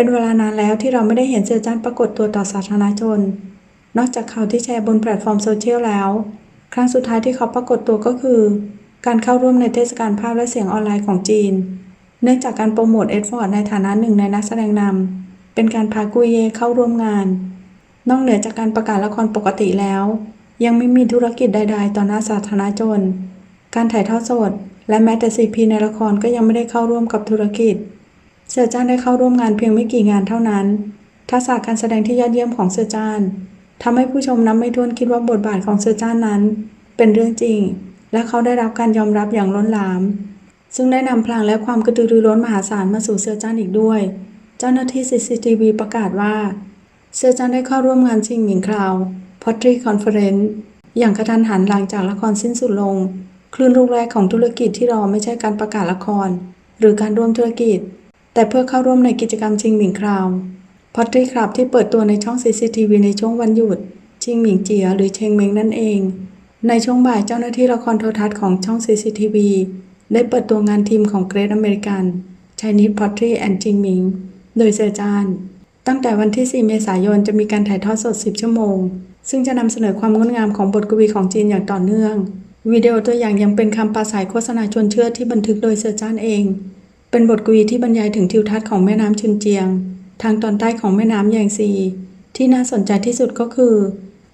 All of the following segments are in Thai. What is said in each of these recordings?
เป็นเวลานานแล้วที่เราไม่ได้เห็นเซอร์จันปรากฏตัวต่อสาธารณชน นอกจากข่าวที่แชร์บนแพลตฟอร์มโซเชียลแล้ว ครั้งสุดท้ายที่เขาปรากฏตัวก็คือ การเข้าร่วมในเทศกาลภาพและเสียงออนไลน์ของจีน เนื่องจากการโปรโมทเอ็ดฟอร์ดในฐานะหนึ่งในนักแสดงนำเป็นการพากุยเยเข้าร่วมงาน นอกเหนือจากการประกาศละครปกติแล้ว ยังไม่มีธุรกิจใด ๆ ต่อหน้าสาธารณชน การถ่ายทอดสด และแม้แต่ซีพีในละครก็ยังไม่ได้เข้าร่วมกับธุรกิจ เสือจ้านได้เข้าร่วมงานเพียงไม่กี่งานเท่านั้น ทักษะการแสดงที่ยอดเยี่ยมของเสือจ้านทำให้ผู้ชมนับไม่ถ้วนคิดว่าบทบาทของเสือจ้านนั้น เป็นเรื่องจริง และเขาได้รับการยอมรับอย่างล้นหลาม ซึ่งได้นำพลังและความกระตือรือร้นมหาศาลมาสู่เสือจ้านอีกด้วย เจ้าหน้าที่ CCTV ประกาศว่า เสือจันได้เข้าร่วมงานชิงหมิงคราวพอตรีคอนเฟอเรนซ์อย่างกระทันหันหลังจากละครสิ้นสุดลง คลื่นลูกแรกของธุรกิจที่รอไม่ใช่การประกาศละคร หรือการร่วมธุรกิจ แต่เพื่อเข้าร่วมในกิจกรรมชิงหมิงคราวพอตรีครับที่เปิดตัวในช่อง CCTV ในช่วงวันหยุด ชิงหมิงเจียหรือเชงเมงนั่นเอง ในช่วงบ่ายเจ้าหน้าที่ละครโทรทัศน์ของช่อง CCTV ได้เปิดตัวงานทีมของเกรทอเมริกัน Chinese Pottery and จิงหมิงโดยเซอร์จานตั้งแต่วันที่ 4 เมษายนจะมีการถ่ายทอดสด 10 ชั่วโมง ซึ่งจะนำเสนอความงดงามของบทกวีของจีนอย่างต่อเนื่อง วิดีโอตัวอย่างยังเป็นคำปราศัยโฆษณาชวนเชื่อที่บันทึกโดยเซอร์จานเอง เป็นบทกวีที่บรรยายถึงทิวทัศน์ของแม่น้ำชุนเจียง ทางตอนใต้ของแม่น้ำแยงซี ที่น่าสนใจที่สุดก็คือ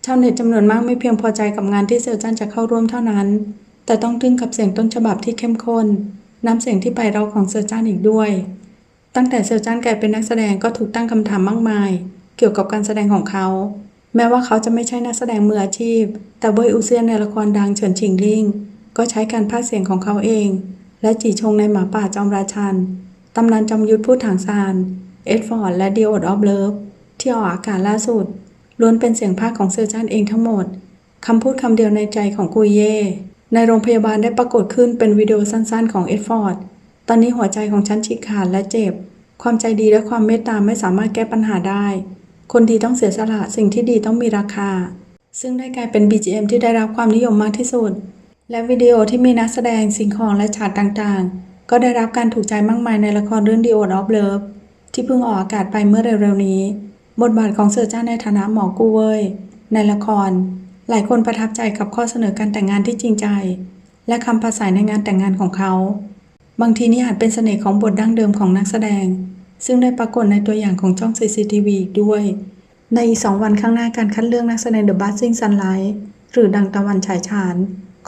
ชาวเน็ตจำนวนมากไม่เพียงพอใจกับงานที่เซอร์จันจะเข้าร่วมเท่านั้น แต่ต้องทึ่งกับเสียงต้นฉบับที่เข้มข้นน้ำเสียงที่ไพเราของเซอร์จันอีกด้วย ตั้งแต่เซอร์จันกลายเป็นนักแสดงก็ถูกตั้งคำถามมากมาย เกี่ยวกับการแสดงของเขา แม้ว่าเขาจะไม่ใช่นักแสดงมืออาชีพ แต่เบยอูเซียนในละครดังเฉินชิงลิงก็ใช้การพากย์เสียงของเขาเอง และจีชงในหมาป่าจอมราชัน ตำนานจอมยุทธพูดถางซาน เอ็ดฟอร์ดและดีโอดออฟเลิฟที่ออกอากาศล่าสุด ล้วนเป็นเสียงภาคของเซอร์จันเองทั้งหมด คำพูดคำเดียวในใจของกุยเย่ ในโรงพยาบาลได้ปรากฏขึ้นเป็นวิดีโอสั้นๆ ของเอ็ดฟอร์ด ตอนนี้หัวใจของฉันฉีกขาดและเจ็บ ความใจดีและความเมตตาไม่สามารถแก้ปัญหาได้ คนดีต้องเสียสละ สิ่งที่ดีต้องมีราคา ซึ่งได้กลายเป็น BGM ที่ได้รับความนิยมมากที่สุด และวิดีโอที่มีนักแสดงสิ่งของและฉากต่างๆ ก็ได้รับการถูกใจมากมายในละครเรื่อง The Old of Love ที่เพิ่งออกอากาศไปเมื่อเร็วๆนี้ บทบาทของเซอร์จ้าในฐานะหมอกู้เว่ยในละคร หลายคนประทับใจกับข้อเสนอการแต่งงานที่จริงใจ และคำภาษาในงานแต่งงานของเขา บางทีนี่อาจเป็นเสน่ห์ของบทดั้งเดิมของนักแสดง ซึ่งได้ปรากฏในตัวอย่างของช่อง CCTV อีกด้วย ในอีกสองวันข้างหน้าการคัดเลือกนักแสดง The Buzzing Sunlight หรือดังตะวันฉายฉาน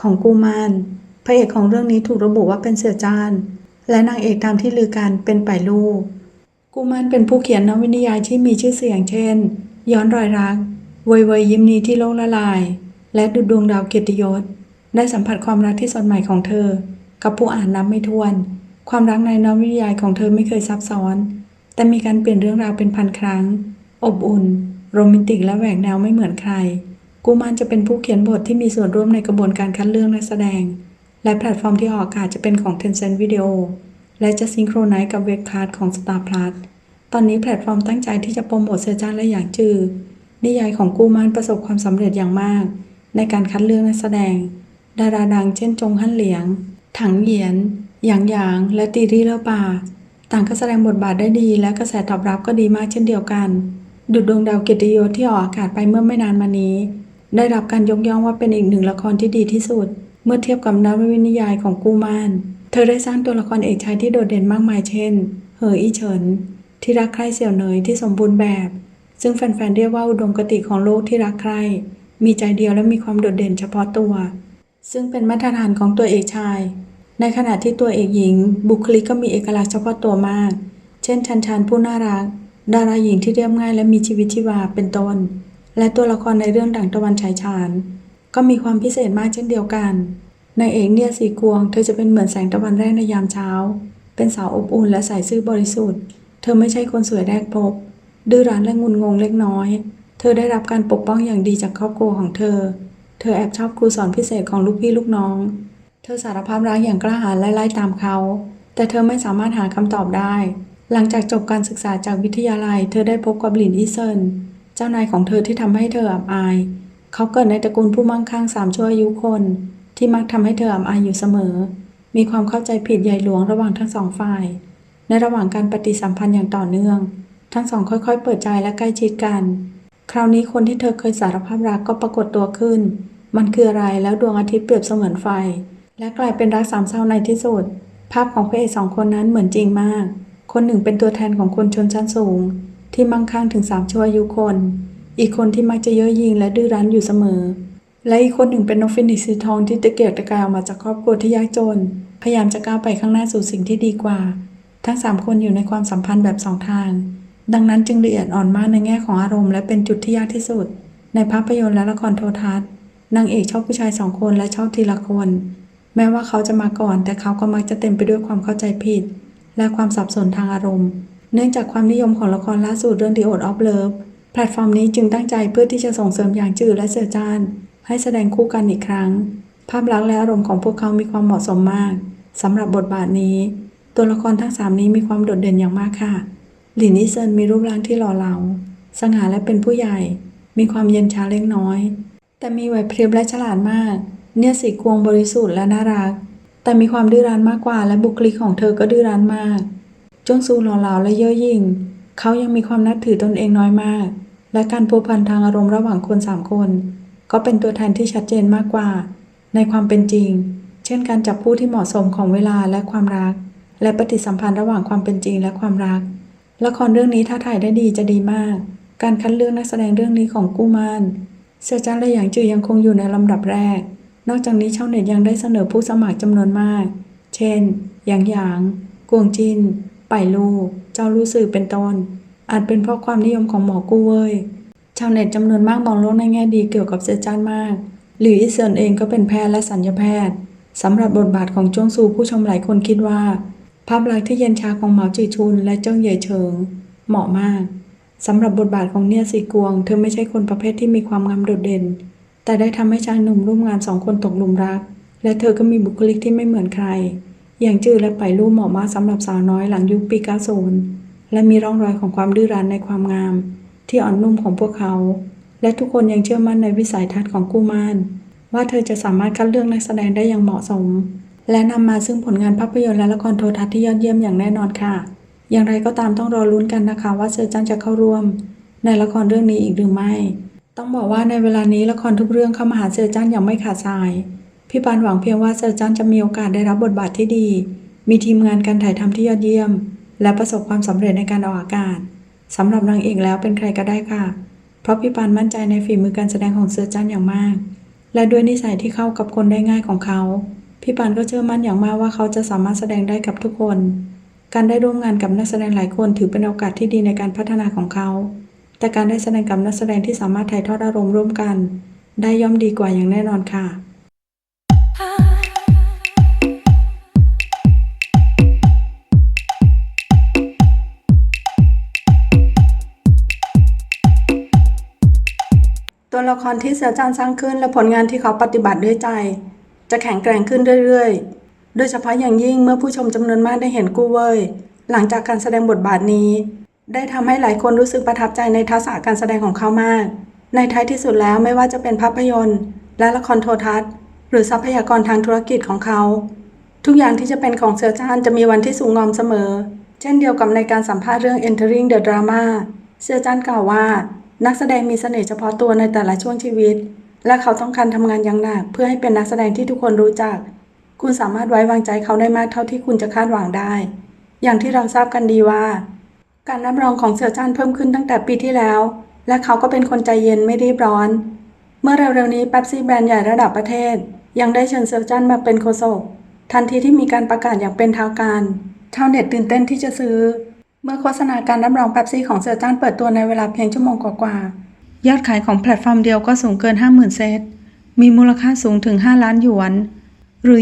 ของกูมานพระเอกของเรื่องนี้ถูกระบุว่าเป็นเสือจานและนางเอกตามที่ลือกันเป็นป่ายลูก กูมานเป็นผู้เขียนนวนิยายที่มีชื่อเสียงเช่น ย้อนรอยรักเวยเวยยิ้มนี้ที่โลกละลาย และดุดดวงดาวเกียรติยศ ได้สัมผัสความรักที่สดใหม่ของเธอ กับผู้อ่านนับไม่ถ้วน ความรักในนวนิยายของเธอไม่เคยซับซ้อน แต่มีการเปลี่ยนเรื่องราวเป็นพันครั้ง อบอุ่น โรแมนติกและแหวกแนวไม่เหมือนใคร กูมานจะเป็นผู้เขียนบทที่มีส่วนร่วมในกระบวนการคัดเลือกนักแสดง และแพลตฟอร์มที่ออกอากาศจะเป็นของ Tencent Video และจะซิงโครไนซ์กับเว็บคลาสของ Star Plus ตอนนี้แพลตฟอร์มตั้งใจที่จะโปรโมทเซอร์จานและอย่างจือ นิยายของกูมานประสบความสำเร็จอย่างมาก ในการคัดเลือกนักแสดง ดาราดังเช่นจงฮั่นเหลียง ถังเหยียนหยางหยาง และตีรี่เลอป่า ต่างก็แสดงบทบาทได้ดี และกระแสตอบรับก็ดีมากเช่นเดียวกัน ดุดดวงดาวเกียรติยศที่ออกอากาศไปเมื่อไม่นานมานี้ ได้รับการยกย่องว่าเป็นอีกหนึ่งละครที่ดีที่สุด เมื่อเทียบกับนวนิยายของกูมาน เธอได้สร้างตัวละครเอกชายที่โดดเด่นมากมายเช่น เหออีเฉิน ที่รักใคร่เสี่ยวเหนยที่สมบูรณ์แบบ ซึ่งแฟนๆเรียกว่าอุดมคติของโลกที่รักใคร่มีใจเดียวและมีความโดดเด่นเฉพาะตัว ซึ่งเป็นมาตรฐานของตัวเอกชาย ในขณะที่ตัวเอกหญิง บุคลิกก็มีเอกลักษณ์เฉพาะตัวมาก เช่นชันชันผู้น่ารัก ดาราหญิงที่เรียบง่ายและมีชีวิตชีวาเป็นต้น และตัวละครในเรื่องดังตะวันฉายฉานก็มีความพิเศษมากเช่นเดียวกันในเอกเนี่ยสีกวง เธอจะเป็นเหมือนแสงตะวันแรกในยามเช้า เป็นสาวอบอุ่นและใส่ซื่อบริสุทธิ์ เธอไม่ใช่คนสวยแรกพบ ดื้อรั้นและงุนงงเล็กน้อย เธอได้รับการปกป้องอย่างดีจากครอบครัวของเธอ เธอแอบชอบครูสอนพิเศษของลูกพี่ลูกน้อง เธอสารภาพรักอย่างกล้าหาญและไล่ตามเขา แต่เธอไม่สามารถหาคำตอบได้ หลังจากจบการศึกษาจากวิทยาลัย เธอได้พบกับหลินอีเซิน เจ้านายของเธอที่ทำให้เธออับอาย เขาเกิดในตระกูลผู้มั่งคั่งสามชั่วอายุคน ที่มักทำให้เธออับอายอยู่เสมอ มีความเข้าใจผิดใหญ่หลวงระหว่างทั้งสองฝ่าย ในระหว่างการปฏิสัมพันธ์อย่างต่อเนื่องททั้งสองค่อยๆ เปิดใจและใกล้ชิดกัน คราวนี้คนที่เธอเคยสารภาพรักก็ปรากฏตัวขึ้น มันคืออะไรแล้วดวงอาทิตย์เปรียบเสมือนไฟ และกลายเป็นรักสามเศร้าในที่สุด ภาพของพระเอกสองคนนั้นเหมือนจริงมาก คนหนึ่งเป็นตัวแทนของคนชนชั้นสูง ที่มั่งคั่งถึงสามชั่วอายุคน อีกคนที่มักจะเย่อหยิ่งและดื้อรั้นอยู่เสมอ และอีกคนหนึ่งเป็นนกฟินิกซ์สีทองที่ตะเกียกตะกายออกมาจากครอบครัวที่ยากจน พยายามจะก้าวไปข้างหน้าสู่สิ่งที่ดีกว่า ทั้งสามคนอยู่ในความสัมพันธ์แบบสองทาง ดังนั้นจึงละเอียดอ่อนมากในแง่ของอารมณ์และเป็นจุดที่ยากที่สุด ในภาพยนตร์และละครโทรทัศน์นางเอกชอบผู้ชายสองคนและชอบทีละคน แม้ว่าเขาจะมาก่อน แต่เขาก็มักจะเต็มไปด้วยความเข้าใจผิด และความสับสนทางอารมณ์ เนื่องจากความนิยมของละครล่าสุดเรื่อง The Oath of Love แพลตฟอร์มนี้จึงตั้งใจเพื่อที่จะส่งเสริมอย่างจืดและเสือจาน ให้แสดงคู่กันอีกครั้ง ภาพลักษณ์และอารมณ์ของพวกเขามีความเหมาะสมมากสำหรับบทบาทนี้ ตัวละครทั้งสามนี้มีความโดดเด่นอย่างมากค่ะ หลินอีเซินมีรูปร่างที่หล่อเหลาสง่าและเป็นผู้ใหญ่ มีความเย็นชาเล็กน้อย แต่มีไหวพริบและฉลาดมาก เนี่ยสีกวงบริสุทธิ์และน่ารัก แต่มีความดื้อรั้นมากกว่าและบุคลิกของเธอก็ดื้อรั้นมาก จงซูหล่อเหลาและเย่อหยิ่ง เขายังมีความนับถือตนเองน้อยมาก และการผูกพันทางอารมณ์ระหว่างคนสามคน ก็เป็นตัวแทนที่ชัดเจนมากกว่า ในความเป็นจริง เช่นการจับผู้ที่เหมาะสมของเวลาและความรัก และปฏิสัมพันธ์ระหว่างความเป็นจริงและความรัก ละครเรื่องนี้ถ้าถ่ายได้ดีจะดีมาก การคัดเลือกนักแสดงเรื่องนี้ของกู้มานเซอร์จานและหยางจือยังคงอยู่ในลำดับแรก นอกจากนี้ชาวเน็ตยังได้เสนอผู้สมัครจำนวนมาก เช่น หยางหยาง กวงจิน ไปลูเจ้าลู่สื่อเป็นต้น อาจเป็นเพราะความนิยมของหมอกู้เว่ยชาวเน็ตจำนวนมากมองโลกในแง่ดีเกี่ยวกับเซจานมาก หรืออีเซนเองก็เป็นแพทย์และสัญญาแพทย์สำหรับบทบาทของจงซูผู้ชมหลายคนคิดว่า ภาพลักษณ์ที่เย็นชาของเหมาจือชุนและเจิ้งเย่เฉิง เหมาะมากสำหรับบทบาทของเนี่ยสีกวง เธอไม่ใช่คนประเภทที่มีความงามโดดเด่น แต่ได้ทำให้ชายหนุ่มร่วมงานสองคนตกหลุมรัก และเธอก็มีบุคลิกที่ไม่เหมือนใคร อย่างจื้อและไปลู่เหมาะมากสำหรับสาวน้อยหลังยุคปี90และมีร่องรอยของความดื้อรั้นในความงาม ที่อ่อนนุ่มของพวกเขา และทุกคนยังเชื่อมั่นในวิสัยทัศน์ของกู้มานว่าเธอจะสามารถคัดเลือกนักแสดงได้อย่างเหมาะสม และนำมาซึ่งผลงานภาพยนตร์และละครโทรทัศน์ที่ยอดเยี่ยมอย่างแน่นอนค่ะ อย่างไรก็ตามต้องรอลุ้นกันนะคะ ว่าเซอร์จันจะเข้าร่วม ในละครเรื่องนี้อีกหรือไม่ ต้องบอกว่าในเวลานี้ละครทุกเรื่องเข้ามาหาเซอร์จันอย่างไม่ขาดสาย พี่ปานหวังเพียงว่าเซอร์จันจะมีโอกาสได้รับบทบาทที่ดี มีทีมงานการถ่ายทำที่ยอดเยี่ยม และประสบความสำเร็จในการออกอากาศสำหรับนางเอกแล้วเป็นใครก็ได้ค่ะ เพราะพี่ปานมั่นใจในฝีมือการแสดงของเซอร์จันอย่างมาก และด้วยนิสัยที่เข้ากับคนได้ง่ายของเขา พี่ปานก็เชื่อมั่นอย่างมากว่าเขาจะสามารถแสดงได้กับทุกคน การได้ร่วมงานกับนักแสดงหลายคนถือเป็นโอกาสที่ดีในการพัฒนาของเขา แต่การได้แสดงกับนักแสดงที่สามารถถ่ายทอดอารมณ์ร่วมกัน ได้ย่อมดีกว่าอย่างแน่นอนค่ะ ตัวละครที่เสือจานสร้างขึ้นและผลงานที่เขาปฏิบัติด้วยใจ จะแข็งแกร่งขึ้นเรื่อยๆ โดยเฉพาะอย่างยิ่งเมื่อผู้ชมจำนวนมากได้เห็นกู้เว่ยหลังจากการแสดงบทบาทนี้ ได้ทำให้หลายคนรู้สึกประทับใจในทักษะการแสดงของเขามาก ในท้ายที่สุดแล้วไม่ว่าจะเป็นภาพยนตร์ และละครโทรทัศน์ หรือทรัพยากรทางธุรกิจของเขา ทุกอย่างที่จะเป็นของเสือจานจะมีวันที่สูงงอมเสมอ เช่นเดียวกับในการสัมภาษณ์เรื่อง Entering the Drama เสือจานกล่าวว่า นักแสดงมีเสน่ห์เฉพาะตัวในแต่ละช่วงชีวิต และเขาต้องการทำงานอย่างหนัก เพื่อให้เป็นนักแสดงที่ทุกคนรู้จัก คุณสามารถไว้วางใจเขาได้มากเท่าที่คุณจะคาดหวังได้ อย่างที่เราทราบกันดีว่า การรับรองของเสือจานเพิ่มขึ้นตั้งแต่ปีที่แล้ว และเขาก็เป็นคนใจเย็นไม่รีบร้อน เมื่อเร็วๆนี้เป๊ปซี่แบรนด์ใหญ่ระดับประเทศ ยังได้เชิญเซอร์จันมาเป็นโฆษกทันทีที่มีการประกาศอย่างเป็นทางการ ชาวเน็ตตื่นเต้นที่จะซื้อ เมื่อโฆษณาการรับรองเป๊ปซี่ของเซอร์จันเปิดตัวในเวลาเพียงชั่วโมงกว่าๆยอดขายของแพลตฟอร์มเดียวก็สูงเกิน 50,000 เซตมีมูลค่าสูงถึง 5 ล้านหยวน หรือ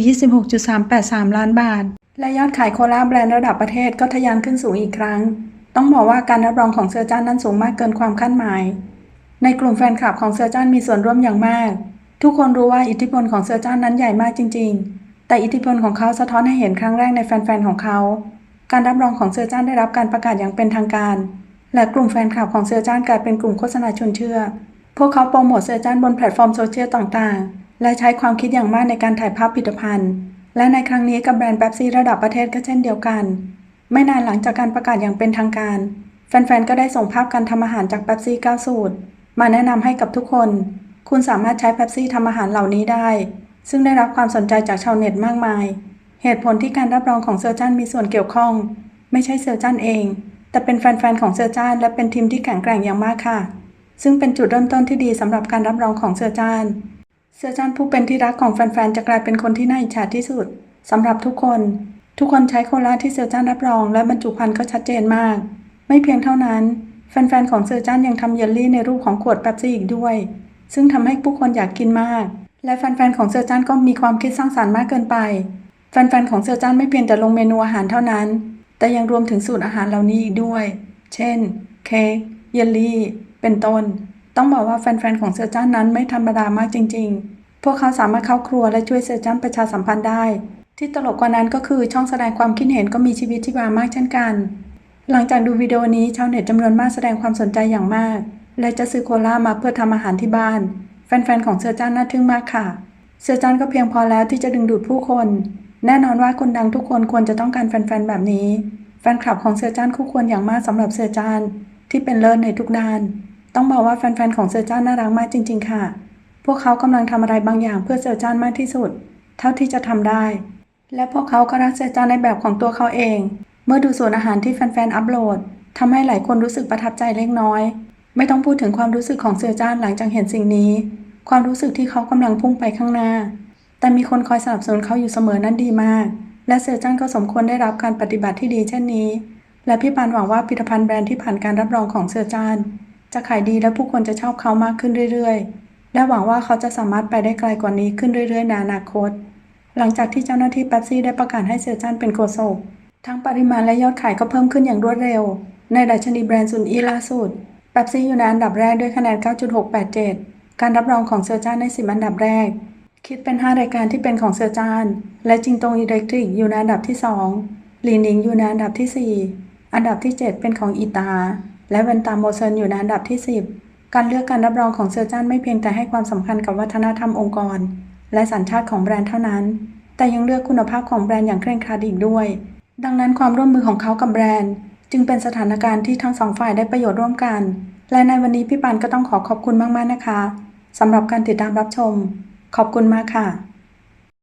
26.383 ล้านบาท และยอดขายโคลาแบรนด์ระดับประเทศก็ทะยานขึ้นสูงอีกครั้ง ต้องบอกว่าการรับรองของเซอร์จันนั้นสูงมากเกินความคาดหมาย ในกลุ่มแฟนคลับของเซอร์จันมีส่วนร่วมอย่างมาก ทุกคนรู้ว่าอิทธิพลของเซอร์จันนั้นใหญ่มากจริง ๆ แต่อิทธิพลของเขาสะท้อนให้เห็นครั้งแรกในแฟนๆของเขา การรับรองของเซอร์จันได้รับการประกาศอย่างเป็นทางการ และกลุ่มแฟนคลับของเซอร์จันกลายเป็นกลุ่มโฆษณาชวนเชื่อ พวกเขาโปรโมทเซอร์จันบนแพลตฟอร์มโซเชียลต่างๆ และใช้ความคิดอย่างมากในการถ่ายภาพผลิตภัณฑ์ และในครั้งนี้กับแบรนด์เป๊ปซี่ระดับประเทศก็เช่นเดียวกัน ไม่นานหลังจากการประกาศอย่างเป็นทางการ แฟนๆก็ได้ส่งภาพการทำอาหารจากเป๊ปซี่9สูตรมาแนะนำให้กับทุกคน คุณสามารถใช้เป๊ปซี่ทำอาหารเหล่านี้ได้ ซึ่งได้รับความสนใจจากชาวเน็ตมากมาย เหตุผลที่การรับรองของเซอร์จันมีส่วนเกี่ยวข้อง ไม่ใช่เซอร์จันเอง แต่เป็นแฟนๆของเซอร์จันและเป็นทีมที่แข็งแกร่งอย่างมากค่ะ ซึ่งเป็นจุดเริ่มต้นที่ดีสำหรับการรับรองของเซอร์จันเซอร์จันผู้เป็นที่รักของแฟนๆจะกลายเป็นคนที่น่าอิจฉาที่สุดสำหรับทุกคน ทุกคนใช้โคลาที่เซอร์จันรับรอง และบรรจุภัณฑ์ก็ชัดเจนมาก ไม่เพียงเท่านั้น แฟนๆของเซอร์จันยังทำเยลลี่ในรูปของขวดเป๊ปซี่อีกด้วย ซึ่งทำให้ผู้คนอยากกินมาก และแฟนๆของเซอร์จันก็มีความคิดสร้างสรรค์มากเกินไป แฟนๆของเซอร์จันไม่เพียงแต่ลงเมนูอาหารเท่านั้น แต่ยังรวมถึงสูตรอาหารเหล่านี้อีกด้วย เช่น เค้กเยลลี่ เป็นต้น ต้องบอกว่าแฟนๆของเซอร์จันนั้นไม่ธรรมดามากจริง ๆ พวกเขาสามารถเข้าครัวและช่วยเซอร์จันประชาสัมพันธ์ได้ ที่ตลกกว่านั้นก็คือช่องแสดงความคิดเห็นก็มีชีวิตชีวามากเช่นกัน หลังจากดูวิดีโอนี้ชาวเน็ตจำนวนมากแสดงความสนใจอย่างมาก และจะซื้อโคลามาเพื่อทำอาหารที่บ้าน แฟนๆ ของเซอร์จันน่าทึ่งมากค่ะ เซอร์จันก็เพียงพอแล้วที่จะดึงดูดผู้คน แน่นอนว่าคนดังทุกคนควรจะต้องการแฟนๆ แบบนี้ แฟนคลับของเซอร์จันคู่ควรอย่างมากสำหรับเซอร์จันที่เป็นเลิศในทุกด้าน ต้องบอกว่าแฟนๆ ของเซอร์จันน่ารักมากจริง ๆ ค่ะ พวกเขากำลังทำอะไรบางอย่างเพื่อเซอร์จันมากที่สุด เท่าที่จะทำได้ และพวกเขาก็รักเซอร์จันในแบบของตัวเขาเอง เมื่อดูส่วนอาหารที่แฟนๆ อัปโหลดทำให้หลายคนรู้สึกประทับใจเล็กน้อย ไม่ต้องพูดถึงความรู้สึกของเซอร์จานหลังจากเห็นสิ่งนี้ ความรู้สึกที่เขากำลังพุ่งไปข้างหน้า แต่มีคนคอยสนับสนุนเขาอยู่เสมอนั้นดีมาก และเซอร์จานก็สมควรได้รับการปฏิบัติที่ดีเช่นนี้ และพี่ปานหวังว่าผลิตภัณฑ์แบรนด์ที่ผ่านการรับรองของเซอร์จานจะขายดีและผู้คนจะชอบเขามากขึ้นเรื่อยๆ และหวังว่าเขาจะสามารถไปได้ไกลกว่านี้ขึ้นเรื่อยๆ ในอนาคต หลังจากที่เจ้าหน้าที่แป๊บซี่ได้ประกาศให้เซอร์จานเป็นโฆษกทั้งปริมาณและยอดขายก็เพิ่มขึ้นอย่างรวดเร็ว ในดัชนีแบรนด์ซุนอีล่าสุด เป๊ปซี่อยู่ในอันดับแรกด้วยคะแนน 9.687 การรับรองของเซอร์จานใน10 อันดับแรก คิดเป็น 5 รายการที่เป็นของเซอร์จาน และจิงตงอิเล็กทริกอยู่ในอันดับที่2ลีนิงอยู่ในอันดับที่ 4 อันดับที่ 7 เป็นของอีตา และเวนตาโมเซนอยู่ในอันดับที่ 10 การเลือกการรับรองของเซอร์จานไม่เพียงแต่ให้ความสำคัญกับวัฒนธรรมองค์กร และสัญชาติของแบรนด์เท่านั้น แต่ยังเลือกคุณภาพของแบรนด์อย่างเคร่งครัดอีกด้วย ดังนั้นความร่วมมือของเขากับแบรนด์ จึงเป็นสถานการณ์ที่ทั้งสองฝ่ายได้ประโยชน์ร่วมกัน และในวันนี้พี่ปันก็ต้องขอขอบคุณมากๆนะคะสำหรับการติดตามรับชม ขอบคุณมากค่ะ